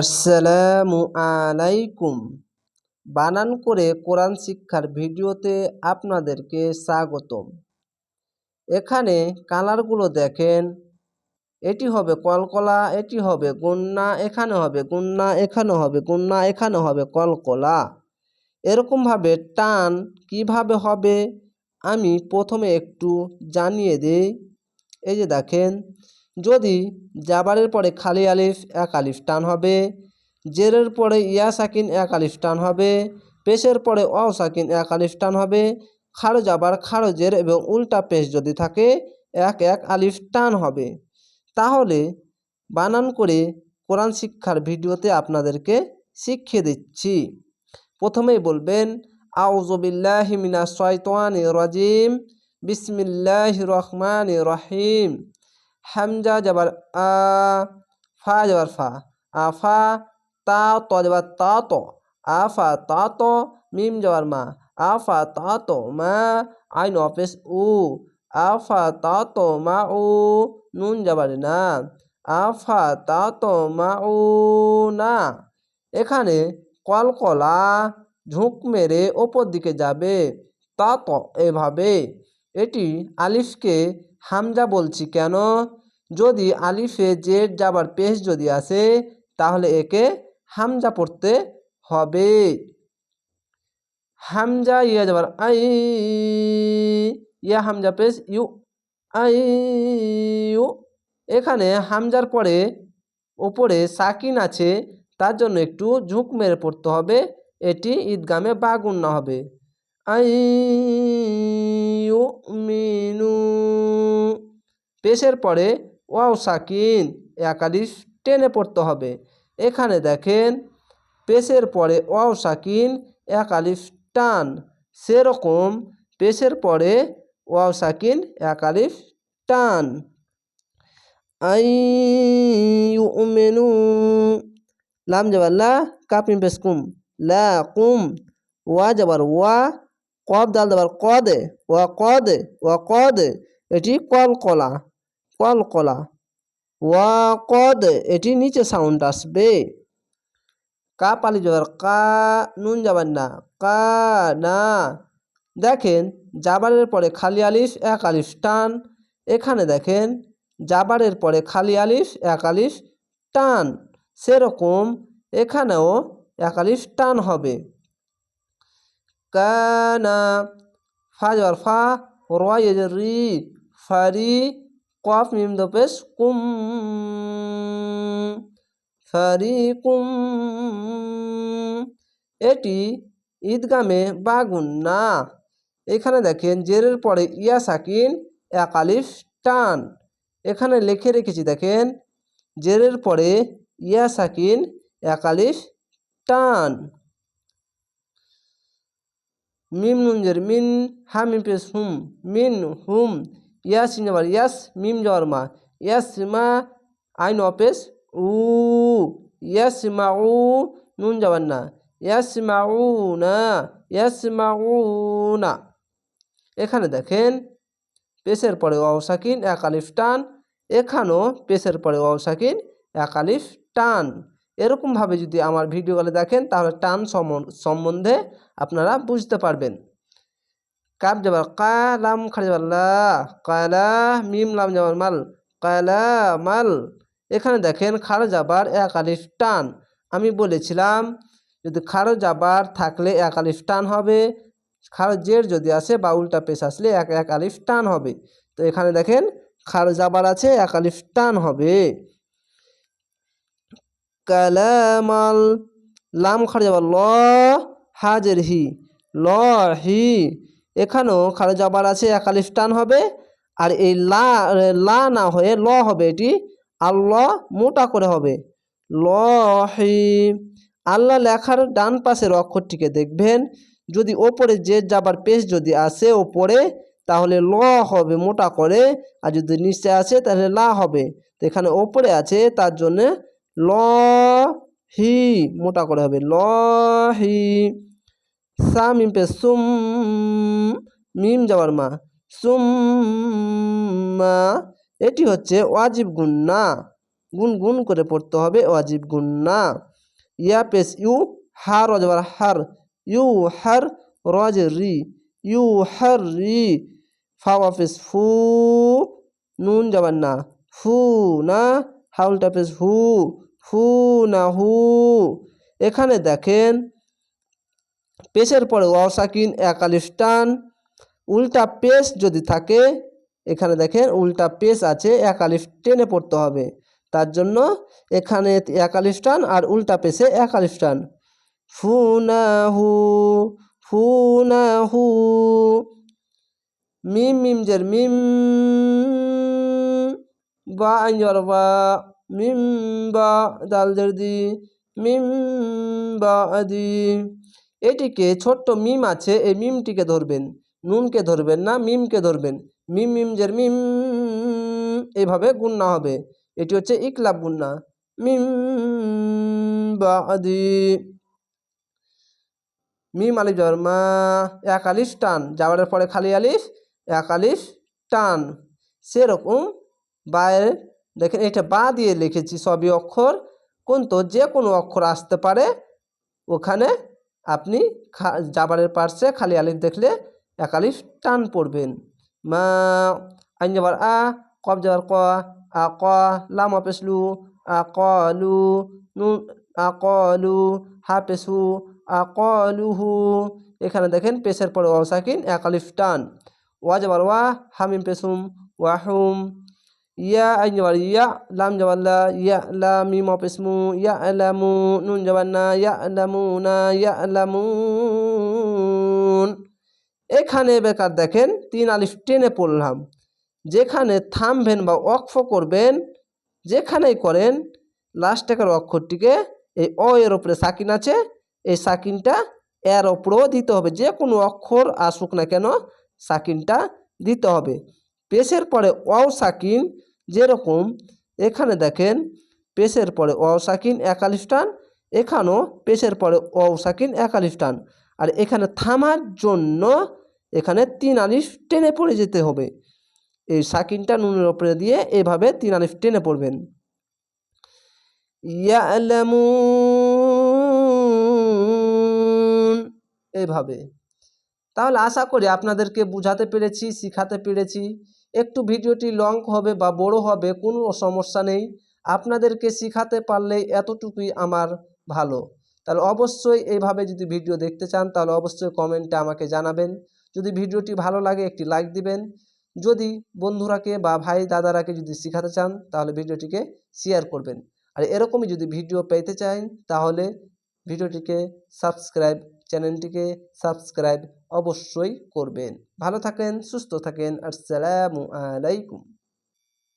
আসসালামু আলাইকুম। বানান করে কোরআন শিক্ষার ভিডিওতে আপনাদেরকে স্বাগতম। এখানে কালারগুলো দেখেন। এটি হবে কলকলা, এটি হবে গুন্না, এখানে হবে গুন্না, এখানে হবে গুন্না, এখানে হবে কলকলা। এরকমভাবে টান কীভাবে হবে আমি প্রথমে একটু জানিয়ে দিই। এই যে দেখেন যদি জাবারের পরে খালি আলিফ, এক আলিফ টান হবে, জেরের পরে ইয়া সাকিন, এক আলিফ টান হবে, পেশের পরে অ সাকিন, এক আলিফ টান হবে, খারো জাবার, খারো জের এবং উল্টা পেশ যদি থাকে, এক এক আলিফ টান হবে। তাহলে বানান করে কোরআন শিক্ষার ভিডিওতে আপনাদেরকে শিখিয়ে দিচ্ছি। প্রথমেই বলবেন আউজবিল্লাহ মিনা রাজিম বিসমিল্লাহ রহমান রহিম। হামজা যাবার আ, ফা যাবার ফা। আফা তা, ত যাবার তা, ত। আফা তা, ত, মিম যাবার মা। আফা তা, ত, মা, আইন অফিস উ। আফা তা, ত, মা, উ, নুন যাবার না। আফা তা, ত, মা, উ, না। এখানে কলকলা ঝুঁক মেরে ওপর দিকে যাবে। তা, তো, এভাবে। এটি আলিফকে হামজা বলছি কেন? যদি আলিফে জেড যাবার পেশ যদি আসে, তাহলে একে হামজা পড়তে হবে। হামজা, ইয়া যাবার আই, ইয়া হামজা পেশ, ইউ, আই, ইউ। এখানে হামজার পরে ওপরে সাকিন আছে, তার জন্য একটু ঝুঁক মেরে পড়তে হবে। এটি ঈদগামে বাগুন্না হবে। আই, ইউ, মিনু। পেশের পরে, ওয়াও, সাকিন একালিশ টেনে পড়তে হবে। এখানে দেখেন, পেশের পরে, ওয়াও, সাকিন একালিফ টান। সেরকম পেশের পরে, ওয়াও, সাকিন একালিফ টান। আই মেনু লাম যাবার লা কাপিম পেশ কুম, লা কুম, ওয়া যাবার ওয়া কব দাল যাবার কদে, ওয়া কদে ওয়া কদে, এটি কলকলা। কলকলা। ওয়া কদ, এটি নিচে সাউন্ড আসবে। কা পালি যাবার, কা নুন যাবার না, কা না। দেখেন জাবারের পরে খালি আলিফ, এক আলিফ টান। এখানে দেখেন জাবারের পরে খালি আলিফ, এক আলিফ টান। সেরকম এখানেও এক আলিফ টান হবে। কানা ফা যাবার, ফা রি ফারি কফ মিম দপেশ, কুম ফারিকুম। এটি ঈদগামে বাগুন না। এখানে দেখেন, জেরের পরে ইয়া সাকিন, এক আলিফ টান। এখানে লিখে রেখেছি, দেখেন, জেরের পরে ইয়া সাকিন, এক আলিফ টান। মিম নুনজের মিন হা মিম পেশ হুম, মিন হুম। ইয়াস যাবার ইয়াস মিম যাওয়ার মা ইয়াস মা আইন অপেস উ ইয়াস মা উ নুন যাবার না ইয়াস মা উ না ইয়াস মা উ না এখানে দেখেন, পেশের পরে অসাকিন এক আলিফ টান। এখানেও পেশের পরে অসাকিন এক আলিফ টান। এরকমভাবে যদি আমার ভিডিওগুলো দেখেন, তাহলে টান সম্বন্ধে আপনারা বুঝতে পারবেন। কাপ যাবার কা লাম খাড়ি যাবার লা কালা মিম, লাম যাবার মাল কালা মাল এখানে দেখেন খাড়ো যাবার এক আলিফ টান। আমি বলেছিলাম, যদি খাড়ো যাবার থাকলে এক আলিফ টান হবে খাড়ো জের যদি আসে, বা উল্টা পেশ আসলে এক এক আলিফ টান হবে। তো এখানে দেখেন খাড়ো যাবার আছে, এক আলিফ টান হবে। কালামাল, লাম খাড়ো যাবার ল, হাজের হি, ল, হি। এখানেও খাড়া জবার আছে, একালিফ টান হবে, আর এই লা লা না হয়ে ল হবে, এটি আল্লাহ মোটা করে হবে। ল, হি, আল্লাহ লেখার ডান পাশের অক্ষরটিকে দেখবেন, যদি ওপরে যে যাবার পেশ যদি আসে ওপরে, তাহলে ল হবে মোটা করে, আর যদি নিচে আসে তাহলে লা হবে। তো এখানে ওপরে আছে, তার জন্যে ল, হি মোটা করে হবে। ল, হি সা মিম পে সুম মিম যাওয়ার মা। সুম্মা, এটি হচ্ছে ওয়াজিব গুন্না। গুন গুন করে পড়তে হবে ওয়াজিব গুন্না। ইয়া পেস ইউ হার অজবার হার। ইউ হার রজ রি ইউ হার রি। ফাওয়া পেশ ফু। নুন যাবার না। ফু না। হাউলটা পেশ হু। ফু না হু। এখানে দেখেন, পেশের পরে অসাকিন একালিফ টান। উল্টা পেশ যদি থাকে, এখানে দেখেন উল্টা পেশ আছে একালিফ টেনে পড়তে হবে। তার জন্য এখানে একালিফ টান আর উল্টা পেশে একালিফ টান। ফুনাহু ফুনাহু, মিম মিম জের মিম, বা আঞ্জর বা, মিম, বা, দাল দি, মিম, বা আদি এটিকে ছোট্ট মিম আছে, এই মিমটিকে ধরবেন। নুনকে ধরবেন না, মিমকে ধরবেন। মিম মিম, জের, মিম, এভাবে গুন্না হবে। এটি হচ্ছে ইকলাব গুন্না। মিম বা আদি মিম আলিফ যাবার মা, এক আলিফ টান। যাওয়ারের পরে খালি আলিফ, এক আলিফ টান। সেরকম বায়ের, দেখেন এটা বা দিয়ে লিখেছি সবই অক্ষর। কিন্তু যে কোনো অক্ষর আসতে পারে, ওখানে আপনি খা, জাবারের পার্শ্বে খালি আলিফ দেখলে এক আলিফ টান পড়বেন। মা আইন যাবার আ কব যাবার ক, আ, ক, লাম পেসলু আ কলু নুন আ কলু হা পেসু আ কলুহু এখানে দেখেন পেশের পরে অসাকিন এক আলিফ টান। ওয়া যাবার ওয়া, হামিম পেসুম ওয়াহুম ইয়া, আইন যাবার ইয়া, লাম যাবার লা, ইয়া, লা, মিম পেসমু ইয়া লামু নুন যাবার না, ইয়া লামু না, ইয়া লামুন এখানে বেকার দেখেন, তিন আলিফ টেনে পড়লাম। যেখানে থামবেন বা অক্ষ করবেন, যেখানেই করেন লাস্ট টেকার অক্ষরটিকে এই অ এর ওপরে সাকিন আছে, এই সাকিনটা এর ওপরেও দিতে হবে। যে কোনো অক্ষর আসুক না কেন, সাকিনটা দিতে হবে। পেশের পরে অ সাকিন যেরকম, এখানে দেখেন, পেশের পরে অ সাকিন একালিশ টান, এখানেও পেশের পরে অ সাকিন একালিশ টান। আর এখানে থামার জন্য এখানে তিন আলিফ টেনে পড়ে যেতে হবে। এই সাকিনটা নুনের ওপরে দিয়ে এভাবে তিন আলিফ টেনে পড়বেন। এভাবে। তাহলে আশা করি আপনাদেরকে বুঝাতে পেরেছি, শিখাতে পেরেছি। একটু ভিডিওটি লং হবে বা বড় হবে, কোনো সমস্যা নেই। আপনাদেরকে শিখাতে পারলে এতটুকুই আমার ভালো। তাহলে অবশ্যই এইভাবে যদি ভিডিও দেখতে চান, তাহলে অবশ্যই কমেন্টে আমাকে জানাবেন। যদি ভিডিওটি ভালো লাগে, একটি লাইক দিবেন। যদি বন্ধুরাকে বা ভাই দাদারাকে যদি শেখাতে চান, তাহলে ভিডিওটিকে শেয়ার করবেন। আর এরকমই যদি ভিডিও পেতে চান, তাহলে ভিডিওটিকে সাবস্ক্রাইব, চ্যানেলটিকে সাবস্ক্রাইব অবশ্যই করবেন। ভালো থাকেন, সুস্থ থাকেন, আসসালামু আলাইকুম।